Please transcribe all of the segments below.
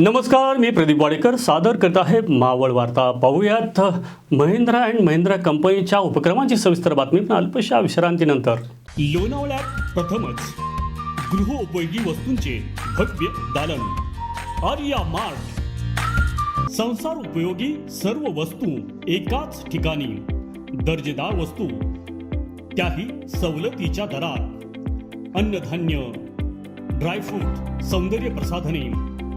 नमस्कार मी प्रदीप वाडेकर. सादर करत आहे मावळ वार्ता. पाहूयात महिंद्रा अँड महिंद्रा कंपनीच्या उपक्रमाची सविस्तर बातमी पण अल्पशा विश्रांतीनंतर. लोणावळ्यात प्रथमच गृहोपयोगी वस्तूंचे भव्य दालन. आर्या मार्ट. संसार उपयोगी सर्व वस्तू एकाच ठिकाणी. दर्जेदार वस्तू त्याही सवलतीच्या दरात. अन्नधान्य ड्रायफ्रूट सौंदर्य प्रसाधने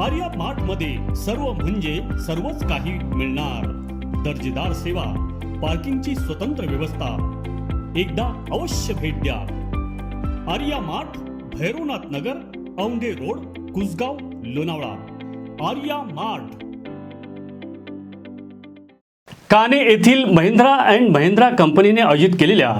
आर्या मार्टमध्ये सर्व म्हणजे सर्वच काही मिळणार. दर्जेदार सेवा पार्किंगची स्वतंत्र व्यवस्था. एकदा अवश्य भेट द्या. Arya mart Bhairavnath Nagar Aundhe road Kusgaon Lonavala. Arya mart. Kane येथील महिंद्रा अँड महिंद्रा कंपनीने आयोजित केलेल्या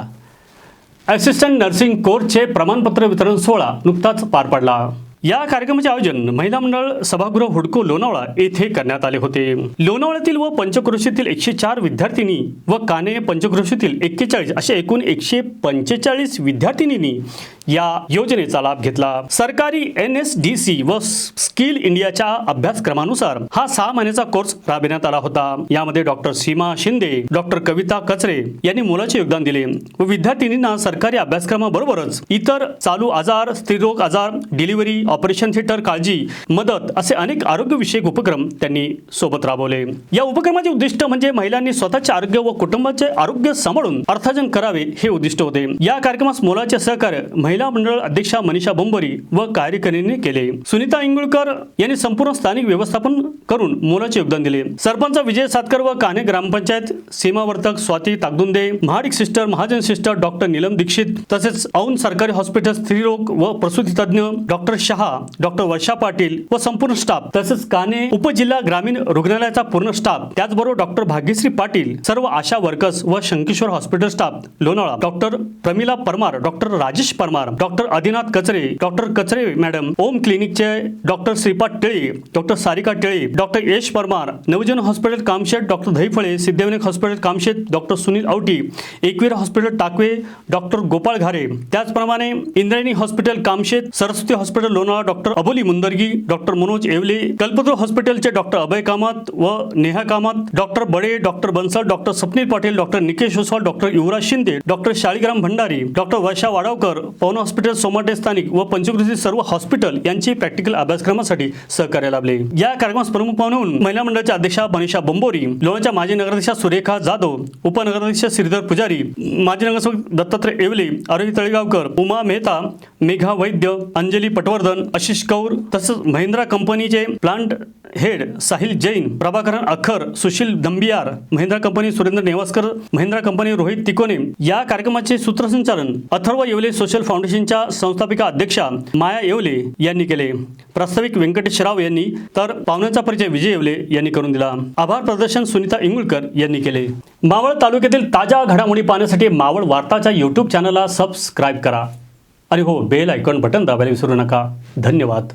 असिस्टंट नर्सिंग कोर्सचे प्रमाणपत्र वितरण सोहळा नुकताच पार पडला. या कार्यक्रमाचे आयोजन महिला मंडळ सभागृह हुडको लोणावळा येथे करण्यात आले होते. लोणावळ्यातील व पंचक्रोशीतील एकशे चार विद्यार्थिनी व काने पंचक्रोशीतील एक्केचाळीस अशा एकूण एकशे पंचेचाळीस विद्यार्थिनींनी या योजनेचा लाभ घेतला. सरकारी एन एस डी सी व स्किल इंडियाच्या अभ्यासक्रमानुसार हा सहा महिन्याचा कोर्स राबविण्यात आला होता. यामध्ये डॉक्टर सीमा शिंदे डॉक्टर कविता कचरे यांनी मोलाचे योगदान दिले व विद्यार्थिनींना सरकारी अभ्यासक्रमाबरोबरच इतर चालू आजार स्त्रीरोग आजार डिलिव्हरी ऑपरेशन थिएटर काळजी मदत असे अनेक आरोग्यविषयक उपक्रम त्यांनी सोबत राबवले. या उपक्रमाचे उद्दिष्ट म्हणजे महिलांनी स्वतःचे आरोग्य व कुटुंबाचे आरोग्य सांभाळून अर्थार्जन करावे हे उद्दिष्ट होते. या कार्यक्रमास मोलाचे सहकार्य महिला मंडळ अध्यक्षा मनीषा बोंबरी व कार्यकारिणीने केले. सुनीता इंगुळकर यांनी संपूर्ण स्थानिक व्यवस्थापन करून मोलाचे योगदान दिले. सरपंच विजय सातकर व काने ग्रामपंचायत सीमावर्तक Swati Tagdunde Mahadik sister Mahajan sister doctor Neelam Dixit तसेच औंध सरकारी हॉस्पिटल स्त्रीरोग व प्रसूती तज्ञ डॉक्टर शहा डॉक्टर वर्षा पाटील व संपूर्ण स्टाफ तसेच काने उपजिल्हा ग्रामीण रुग्णालयाचा पूर्ण स्टाफ त्याचबरोबर डॉक्टर भाग्यश्री पाटील सर्व आशा वर्कर्स व Shankeshwar hospital staff Lonavala doctor Pramila Parmar doctor Rajesh Parmar doctor Adinath Kachare doctor Kachare madam Om क्लिनिकचे doctor Shripad Tile doctor Sarika Tile doctor Yash Parmar Navjan hospital Kamshet doctor Dahiphale Siddhivinayak hospital Kamshet doctor Sunil Auti Ekvir hospital Takve doctor Gopal Ghare. त्याचप्रमाणे Indrayani hospital Kamshet Saraswati hospital Lonavala doctor Aboli Mundargi doctor Manoj Yevle Kalpataru हॉस्पिटलचे doctor Abhay Kamat व Neha Kamat doctor Bade doctor Bansal doctor Swapnil Patil doctor Nikesh Oswal doctor Yuvraj Shinde doctor Shaligram Bhandari doctor Varsha Wadavkar Pawan hospital Somate स्थानिक व पंचकृती सर्व hospital यांची practical अभ्यासक्रमासाठी सहकार्य लाभले. या कार्यक्रमास प्रमुख पाहुणे म्हणून महिला मंडळाच्या अध्यक्षा मनीषा बंबोरी लोणाच्या माजी नगराध्यक्षा सुरेखा जाधव उपनगराध्यक्ष श्रीधर पुजारी माजी नगरसेवक दत्तात्रय येवले आरोग्य तळेगावकर उमा मेहता मेघा वैद्य अंजली पटवर्धन आशिष कौर तसंच महिंद्रा कंपनीचे प्लांट हेड साहिल जैन प्रभाकरण अखर सुशील दंबियार महिंद्रा कंपनी सुरेंद्र नेवासकर महिंद्रा कंपनी रोहित तिकोने. या कार्यक्रमाचे सूत्रसंचालन अथर्व येवले सोशल फाउंडेशनच्या संस्थापिका अध्यक्षा माया येवले यांनी केले. प्रास्ताविक व्यंकटेश राव यांनी तर पाहुण्यांचा परिचय विजय येवले यांनी करून दिला. आभार प्रदर्शन सुनीता इंगुळकर यांनी केले. मावळ तालुक्यातील ताज्या घडामोडी पाहण्यासाठी मावळ वार्ताच्या यूट्यूब चॅनलला सबस्क्राईब करा. आणि हो बेल आयकॉन बटन दाबायला विसरू नका. धन्यवाद.